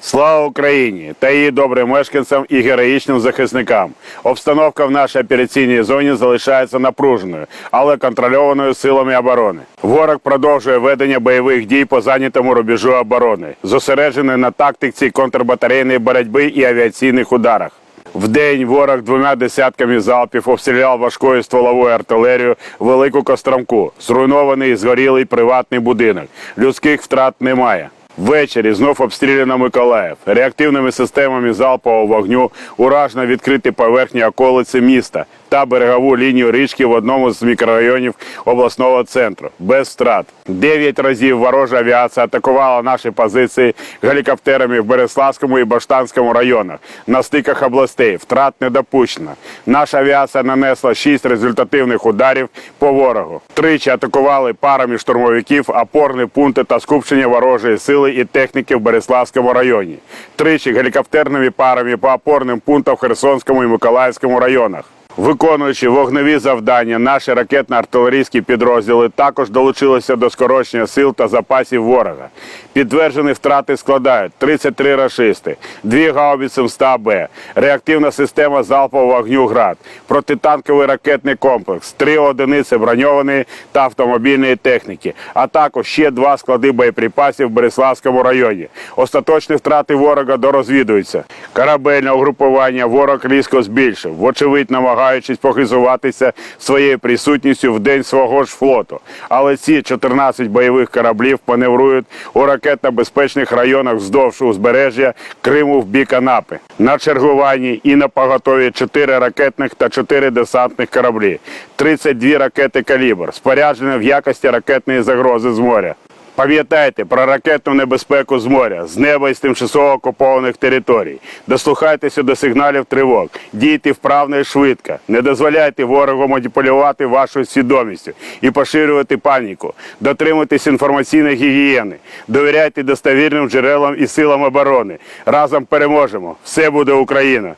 Слава Україні та її добрим мешканцям і героїчним захисникам. Обстановка в нашій операційній зоні залишається напруженою, але контрольованою силами оборони. Ворог продовжує ведення бойових дій по зайнятому рубежу оборони, зосереджений на тактиці контрбатарейної боротьби і авіаційних ударах. Вдень ворог двома десятками залпів обстріляв важкою стволовою артилерією велику Костромку. Зруйнований і згорілий приватний будинок. Людських втрат немає. Ввечері знов обстріляно Миколаїв. Реактивними системами залпового вогню уражено відкриті поверхні околиці міста та берегову лінію річки в одному з мікрорайонів обласного центру. Без втрат. Дев'ять разів ворожа авіація атакувала наші позиції гелікоптерами в Береславському і Баштанському районах на стиках областей. Втрат не допущено. Наша авіація нанесла шість результативних ударів по ворогу. Тричі атакували парами штурмовиків, опорні пункти та скупчення ворожої сили і техніки в Береславському районі. Тричі гелікоптерними парами по опорним пунктам в Херсонському і Миколаївському районах. Виконуючи вогневі завдання, наші ракетно-артилерійські підрозділи також долучилися до скорочення сил та запасів ворога. Підтверджені втрати складають 33 рашисти, 2 гаубиці МСТА-Б, реактивна система залпового вогню «Град», протитанковий ракетний комплекс, 3 одиниці броньованої та автомобільної техніки, а також ще два склади боєприпасів в Береславському районі. Остаточні втрати ворога дорозвідуються. Корабельне угрупування ворог різко збільшив, вочевидь намагаючись похизуватися своєю присутністю в день свого ж флоту. Але ці 14 бойових кораблів маневрують у ракетно-безпечних районах вздовж узбережжя Криму в бік Анапи. На чергуванні і на поготові 4 ракетних та 4 десантних кораблі, 32 ракети «Калібр», споряджені в якості ракетної загрози з моря. Пам'ятайте про ракетну небезпеку з моря, з неба і з тимчасово окупованих територій. Дослухайтеся до сигналів тривог, дійте вправно і швидко. Не дозволяйте ворогу маніпулювати вашою свідомістю і поширювати паніку. Дотримуйтесь інформаційної гігієни, довіряйте достовірним джерелам і силам оборони. Разом переможемо. Все буде Україна!